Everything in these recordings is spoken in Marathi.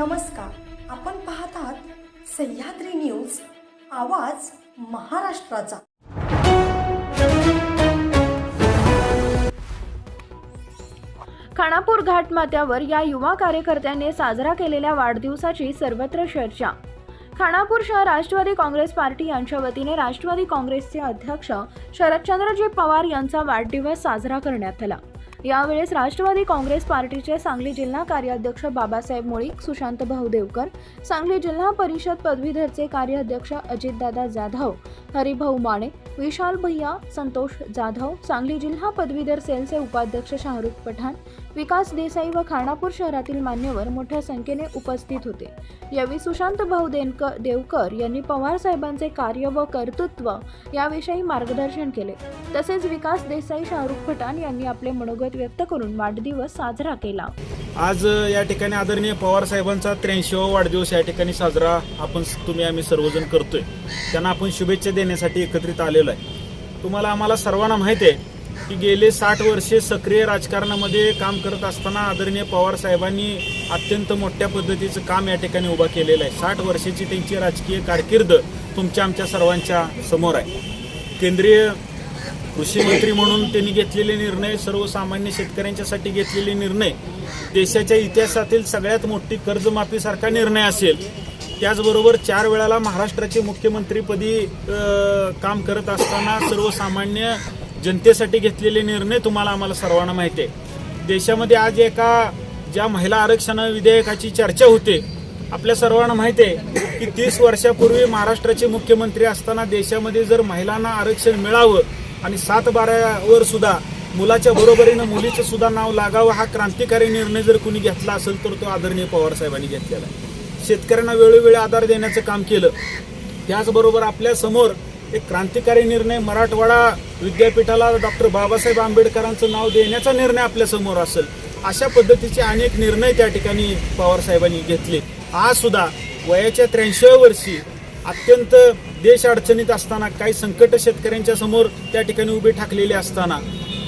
नमस्कार. आपण पाहत आहात सह्याद्री न्यूज आवाज महाराष्ट्राचा. खानापूर घाटमात्यावर या युवा कार्यकर्त्यांनी साजरा केलेल्या वाढदिवसाची सर्वत्र चर्चा. खानापूर शहर राष्ट्रवादी काँग्रेस पार्टी यांच्या वतीने राष्ट्रवादी काँग्रेसचे अध्यक्ष शरदचंद्रजी पवार यांचा वाढदिवस साजरा करण्यात आला. यावेळेस राष्ट्रवादी काँग्रेस पार्टीचे सांगली जिल्हा कार्याध्यक्ष बाबासाहेब मुळीक सुशांत भाऊ देवकर सांगली जिल्हा परिषद पदवीधरचे कार्याध्यक्ष अजितदादा जाधव हरिभाऊ माने विशाल भैया संतोष जाधव सांगली जिल्हा पदवीधर सेलचे उपाध्यक्ष शाहरुख पठाण विकास देसाई व खानापूर शहरातील मान्यवर मोठ्या संख्येने उपस्थित होते. यावेळी सुशांत भाऊ देनकर देवकर यांनी पवार साहेबांचे कार्य व कर्तृत्व याविषयी मार्गदर्शन केले. तसेच विकास देसाई शाहरुख पठाण यांनी आपले मनोगत व्यक्त करून वाढदिवस साजरा केला. आज या ठिकाणी आदरणीय पवार साहेबांचा त्र्याऐंशीवा वाढदिवस या ठिकाणी साजरा आपण तुम्ही आम्ही सर्वजण करतोय. त्यांना आपण शुभेच्छा देण्यासाठी एकत्रित आलेलो आहे. तुम्हाला आम्हाला सर्वांना माहिती आहे की गेले साठ वर्षे सक्रिय राजकारणामध्ये काम करत असताना आदरणीय पवार साहेबांनी अत्यंत मोठ्या पद्धतीचं काम या ठिकाणी उभा केलेलं आहे. साठ वर्षाची त्यांची राजकीय कारकीर्द तुमच्या आमच्या सर्वांच्या समोर आहे. केंद्रीय कृषी मंत्री म्हणून त्यांनी घेतलेले निर्णय सर्वसामान्य शेतकऱ्यांच्यासाठी घेतलेले निर्णय देशाच्या इतिहासातील सगळ्यात मोठी कर्जमाफीसारखा निर्णय असेल. त्याचबरोबर चार वेळाला महाराष्ट्राचे मुख्यमंत्रीपदी काम करत असताना सर्वसामान्य जनतेसाठी घेतलेले निर्णय तुम्हाला आम्हाला सर्वांना माहिती आहे. देशामध्ये आज एका ज्या महिला आरक्षण विधेयकाची चर्चा होते आपल्या सर्वांना माहिती आहे की तीस वर्षापूर्वी महाराष्ट्राचे मुख्यमंत्री असताना देशामध्ये जर महिलांना आरक्षण मिळावं आणि सात बारावर सुद्धा मुलाच्या बरोबरीनं मुलीचं सुद्धा नाव लागावं हा क्रांतिकारी निर्णय जर कुणी घेतला असेल तर तो आदरणीय पवारसाहेबांनी घेतलेला आहे. शेतकऱ्यांना वेळोवेळी आधार देण्याचं काम केलं. त्याचबरोबर आपल्यासमोर एक क्रांतिकारी निर्णय मराठवाडा विद्यापीठाला डॉक्टर बाबासाहेब आंबेडकरांचं नाव देण्याचा निर्णय आपल्यासमोर असेल अशा पद्धतीचे अनेक निर्णय त्या ठिकाणी पवारसाहेबांनी घेतले. आज सुद्धा वयाच्या त्र्याऐंशी वर्षी अत्यंत देश अडचणीत असताना काही संकट शेतकऱ्यांच्या समोर त्या ठिकाणी उभे ठाकलेले असताना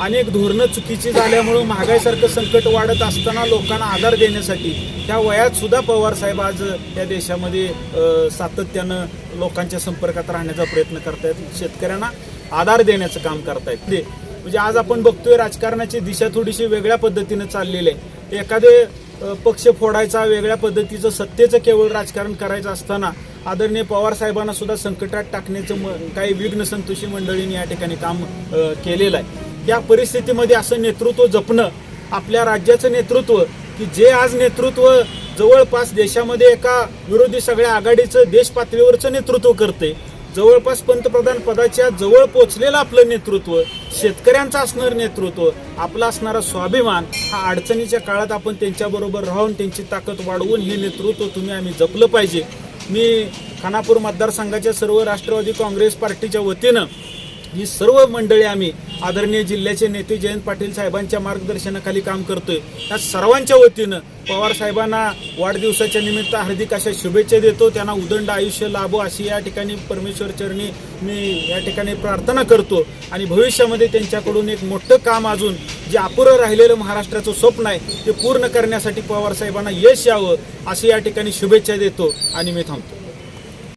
अनेक धोरणं चुकीची झाल्यामुळं महागाईसारखं संकट वाढत असताना लोकांना आधार देण्यासाठी त्या वयात सुद्धा पवार साहेब आज या देशामध्ये सातत्यानं लोकांच्या संपर्कात राहण्याचा प्रयत्न करतायत. शेतकऱ्यांना आधार देण्याचं काम करतायत. ते म्हणजे आज आपण बघतोय राजकारणाची दिशा थोडीशी वेगळ्या पद्धतीनं चाललेली आहे. एखादे पक्ष फोडायचा वेगळ्या पद्धतीचं सत्तेचं केवळ राजकारण करायचं असताना आदरणीय पवारसाहेबांना सुद्धा संकटात टाकण्याचं म- काही विघ्न संतोषी मंडळींनी या ठिकाणी काम केलेलं आहे. या परिस्थितीमध्ये असं नेतृत्व जपणं आपल्या राज्याचं नेतृत्व की जे आज नेतृत्व जवळपास देशामध्ये एका विरोधी सगळ्या आघाडीचं देश पातळीवरचं नेतृत्व करते जवळपास पंतप्रधान पदाच्या जवळ पोचलेलं आपलं नेतृत्व शेतकऱ्यांचं असणारं नेतृत्व आपला असणारा स्वाभिमान हा अडचणीच्या काळात आपण त्यांच्याबरोबर राहून त्यांची ताकद वाढवून हे नेतृत्व तुम्ही आम्ही जपलं पाहिजे. मी खानापूर मतदारसंघाच्या सर्व राष्ट्रवादी काँग्रेस पार्टीच्या वतीनं ही सर्व मंडळी आम्ही आदरणीय जिल्ह्याचे नेते जयंत पाटील साहेबांच्या मार्गदर्शनाखाली काम करतोय. त्या सर्वांच्या वतीनं पवार साहेबांना वाढदिवसाच्या निमित्त हार्दिक अशा शुभेच्छा देतो. त्यांना उदंड आयुष्य लाभो अशी या ठिकाणी परमेश्वर चरणी मी या ठिकाणी प्रार्थना करतो. आणि भविष्यामध्ये त्यांच्याकडून एक मोठं काम अजून जे अपुरं राहिलेलं महाराष्ट्राचं स्वप्न आहे ते पूर्ण करण्यासाठी पवार साहेबांना यश यावं अशी या ठिकाणी शुभेच्छा देतो. आणि मी थांबतो.